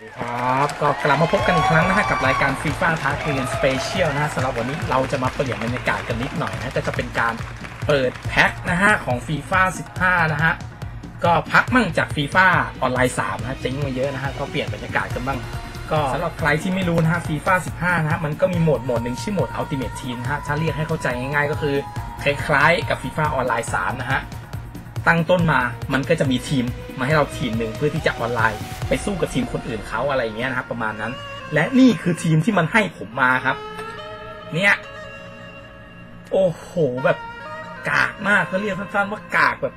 สวัสดีครับก็กลับมาพบกันอีกครั้งนะฮะกับรายการฟีฟ่าท้าเรียนสเปเชียลนะฮะสำหรับวันนี้เราจะมาเปลี่ยนบรรยากาศกันนิดหน่อยนะก็จะเป็นการเปิดแพ็คนะฮะของฟีฟ่า15 นะฮะก็พักมั่งจากฟีฟ่าออนไลน์3นะฮะเจ๊งมาเยอะนะฮะก็เปลี่ยนบรรยากาศกันบ้าง ก็สำหรับใครที่ไม่รู้นะฮะฟีฟ่า15 นะฮะมันก็มีโหมดโหมดหนึ่งชื่อโหมด Ultimate Team นะฮะถ้าเรียกให้เข้าใจง่ายๆ ก็คือคล้ายๆกับฟีฟ่าออนไลน์3นะฮะตั้งต้นมามันก็จะมีทีม มาให้เราทีมหนึ่งเพื่อที่จะออนไลน์ ไปสู้กับทีมคนอื่นเขาอะไรอย่างเงี้ยนะครับ ประมาณนั้น และนี่คือทีมที่มันให้ผมมาครับ เนี่ย โอ้โหแบบกากมากก็เรียกสั้นๆว่ากากแบบ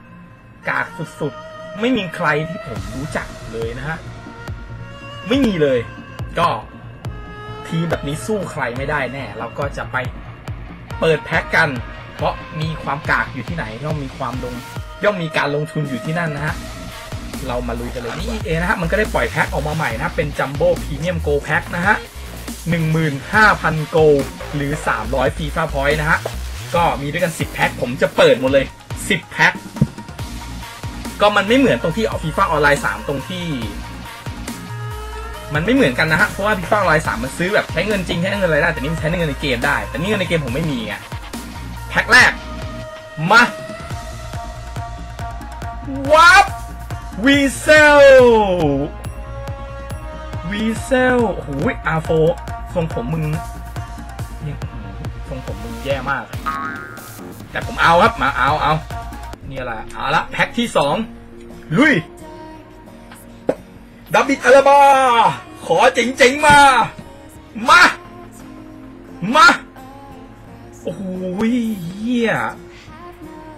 กากสุดๆ ไม่มีใครที่ผมรู้จักเลยนะฮะ ไม่มีเลย ก็ทีมแบบนี้สู้ใครไม่ได้แน่ เราก็จะไปเปิดแพ็กกัน เพราะมีความกากอยู่ที่ไหนย่อมมีความลงย่อมมีการลงทุนอยู่ที่นั่นนะฮะ เรามาลุยกันเลยนี่ EA นะฮะมันก็ได้ปล่อยแพ็คออกมาใหม่นะเป็นจัมโบ้พรีเมียมโกแพ็คนะฮะ15,000 โกลหรือ 300ฟีฟ่าพอยต์นะฮะ ก็มีด้วยกัน 10 แพ็ค ผมจะเปิดหมดเลย 10 แพ็ค ก็มันไม่เหมือนตรงที่เอาฟีฟ่าออนไลน์ 3 ตรงที่ มันไม่เหมือนกันนะฮะ เพราะว่าฟีฟ่าออนไลน์ 3 มันซื้อแบบใช้เงินจริง ใช้เงินอะไรได้ แต่นี่มันใช้เงินในเกมได้ แต่นี่เงินในเกมผมไม่มีไงแพ็คแรก มา วับ วีเซลวีเซลโอ้โหอาโฟทรงผมมึงยังทรงผมมึงแย่มาก แต่ผมเอาครับ มาเอาเอานี่อะไรเอาละแพ็คที่สองลุยดับบิดอาราบา ขอเจ๋งๆมา มา มา โอ้โหเหี้ย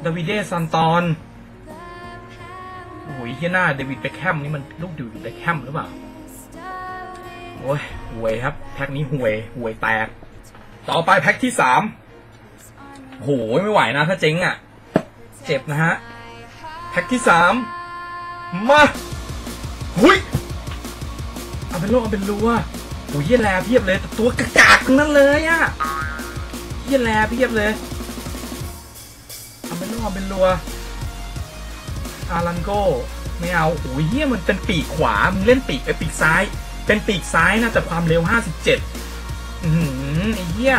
ดาวิเดซันตอน โอ้ยเฮียหน้าเดวิดเบคแฮมนี่มันลูกดูดเบคแฮมหรือเปล่า โอ้ยห่วยครับ แพ็คนี้ห่วยห่วยแตก ต่อไปแพ็คที่สามโหไม่ไหวนะถ้าเจ๊งอะ เจ็บนะฮะ แพ็คที่สามมาหุยเอาเป็นโลเอาเป็นรัวโอ้ยเฮียแลเพียบเลยแต่ตัวกากากๆทั้งนั้นเลยอะเฮียแลเพียบเลย เอาเป็นโลเอาเป็นรัว อารันโกไม่เอาโอ้ยเฮียมันเป็นปีกขวา มึงเล่นปีกไอปีกซ้าย เป็นปีกซ้ายนะแต่ความเร็ว 57 อือหือไอเหี้ย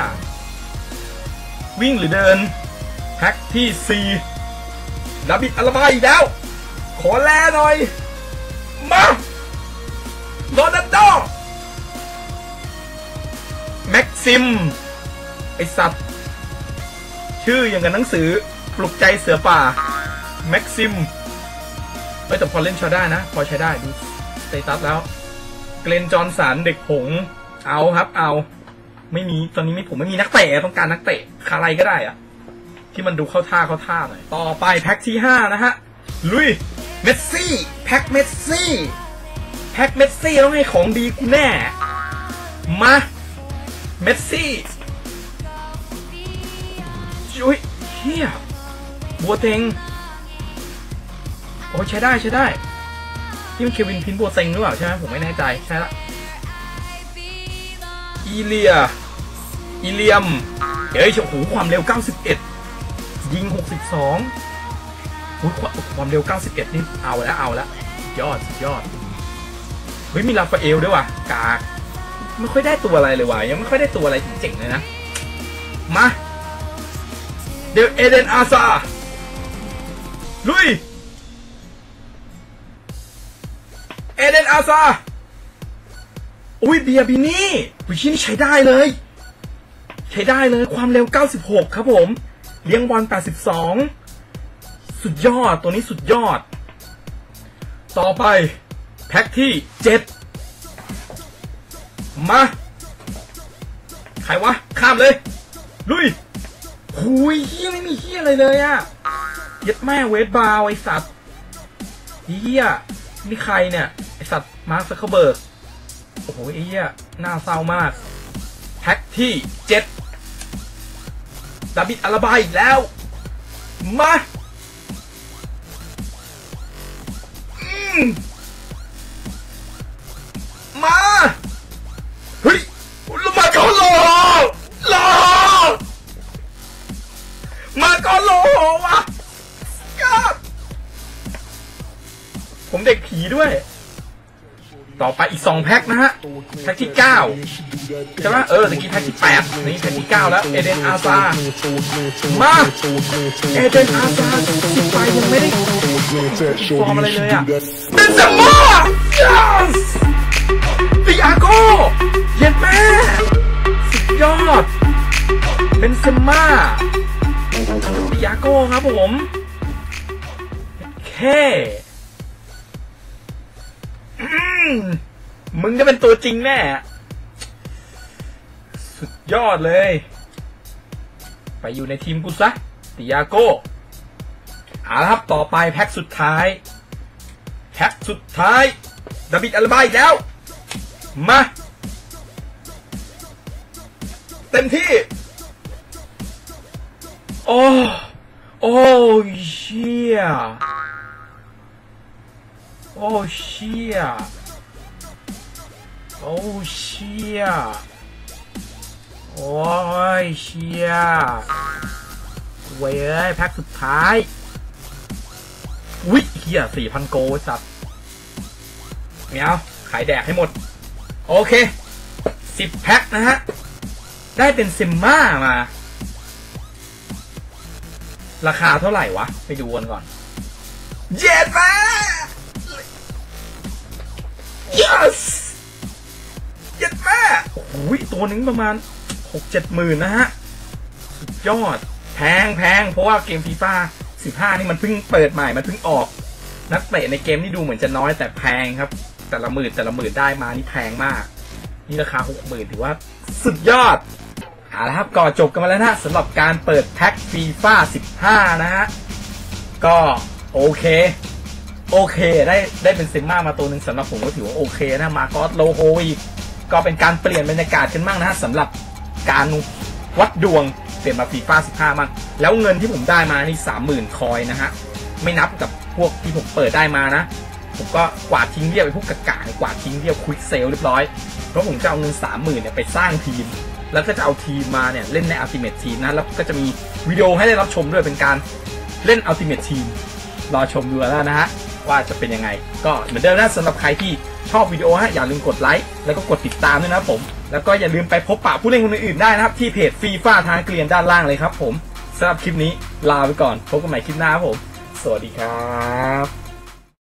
วิ่งหรือเดินแพ็คที่ 4ดาบิดอาราบาอีกแล้ว ขอแลหน่อย มาโรนัลโดแม็กซิม ไอสัตว์ ชื่ออย่างกับหนังสือ ปลุกใจเสือป่า แม็กซิม เอ้ยแต่พอเล่นชอได้นะ พอใช้ได้ดูสเตตัสแล้ว เกรนจอห์นสันเด็กหง เอาครับ เอา ไม่มีตอนนี้ไม่ผมไม่มีนักเตะต้องการนักเตะใครก็ได้อะที่มันดูเข้าท่าเข้าท่าหน่อยต่อไปแพ็คที่ห้านะฮะลุยเมสซี่แพ็คเมสซี่แพ็คเมสซี่ต้องให้ของดีกูแน่ มาเมสซี่จุ้ยเฮียบัวเต็ง อ้ยใช้ได้ใช้ได้ที่มันเควินพินบัวเต็งหรือเปล่าใช่ไหมผมไม่แน่ใจใช่ละอีเลียอีเลียมเฮ้ยโอ้โหความเร็ว 91 ยิง 62โอ้ความความเร็ว 91 นี่เอาแล้วเอาแล้วยอดยอดเฮ้ยมีลาฟาเอลด้วยว่ะกากไม่ค่อยได้ตัวอะไรเลยว่ะยังไม่ค่อยได้ตัวอะไรเจ๋งๆเลยนะ มาเดวเอเดนอาซาลุย เอเดนอาซาอุ้ยเบียบินี่วิชินี่ใช้ได้เลย ใช้ได้เลยความเร็ว 96 ครับผม เลี้ยงบอล82 สุดยอดตัวนี้สุดยอด ต่อไป แพ็คที่ 7 มาใครวะ ข้ามเลย ลุยหุยเฮียไม่มีเฮียอะไรเลยอะเย็ดแม่เวทบาวไอสัตว์เฮียนี่ใครเนี่ย มาร์คซักเคเบิร์กโอ้โหไอ้เหี้ยน่าเศร้ามาก แพ็คที่เจ็ดดาบิดอาราบาอีกแล้ว มาอมมาเฮ้ยลมาก็รอรอมาก็รอวะก็ผมเด็กผีด้วย ต่อไปอีก 2 แพ็คนะฮะ แพ็คที่ 9 ใช่ไหมเออตะกี้แพ็คที่ 8 นี่แพ็คที่ 9 แล้ว เอเดนอาซา มา เอเดนอาซาสิบไปยังไม่ได้ฟอร์มอะไรเลยอะเบนเซม่า yes ติอาโกเย็นแม่สุดยอดเบนเซม่าติอาโกครับผมเค มึงจะเป็นตัวจริงแน่ สุดยอดเลย ไปอยู่ในทีมกูซะติอาโกเอาละครับต่อไปแพ็คสุดท้าย แพ็คสุดท้ายดาบิดอัลบาอีกแล้ว มา เต็มที่ โอ้โอ้เชี่ยโอ้เชี่ย อ้เชี่ยโอ้ยเชี่ยเว้ยแพ็คสุดท้ายวิเฮียสี่พันโกสัตว์ไม่เอาขายแดกให้หมด โอเคสิบแพ็คนะฮะ ได้เป็นซิมม่ามา ราคาเท่าไหร่วะ ไปดูกันก่อนเย็ดมา yes เย็ดแม่โอ้ยตัวหนึงประมาณหกเจ็ดหมื่นนะฮะสุดยอดแพงแพงเพราะว่าเกมฟีฟ่า15นี่มันเพิ่งเปิดใหม่ มันเพิ่งออก นักเตะในเกมนี่ดูเหมือนจะน้อยแต่แพงครับ แต่ละหมื่นแต่ละหมื่นได้มานี่แพงมาก นี่ราคา60,000ถือว่าสุดยอดเอาละครับก่อจบกันมาแล้วนะสำหรับการเปิดแพ็คฟีฟ่า15นะฮะก็โอเคโอเค ได้ได้เป็นเซมมามาตัวหนึ่งสำหรับผมก็ถือว่าโอเคนะมาก็โลโฮอีก ก็เป็นการเปลี่ยนบรรยากาศกันบ้างนะฮะสำหรับการวัดดวงเปลี่ยนมาฟีฟ่า15มั่งแล้วเงินที่ผมได้มานี่30,000คอยนะฮะไม่นับกับพวกที่ผมเปิดได้มานะ ผมก็กวาดทิ้งเรียบไปพวกกากาๆกวาดทิ้งเรียบควิกเซลเรียบร้อยเพราะผมจะเอาเงิน30,000เนี่ยไปสร้างทีม แล้วก็จะเอาทีมมาเนี่ยเล่นในอัลติเม e ทีมนะแล้วก็จะมีวิดีโอให้ได้รับชมด้วยเป็นการเล่นอัลติเม e ทีมรอชมดูแล้วนะฮะ ว่าจะเป็นยังไง ก็เหมือนเดิมนะสำหรับใครที่ชอบวิดีโอฮะอย่าลืมกดไลค์แล้วก็กดติดตามด้วยนะผม แล้วก็อย่าลืมไปพบปะผู้เล่นคนอื่นๆได้นะครับ ที่เพจฟีฟ่าทางเกลียนด้านล่างเลยครับผมสำหรับคลิปนี้ลาไปก่อนพบกันใหม่คลิปหน้าครับผม สวัสดีครับ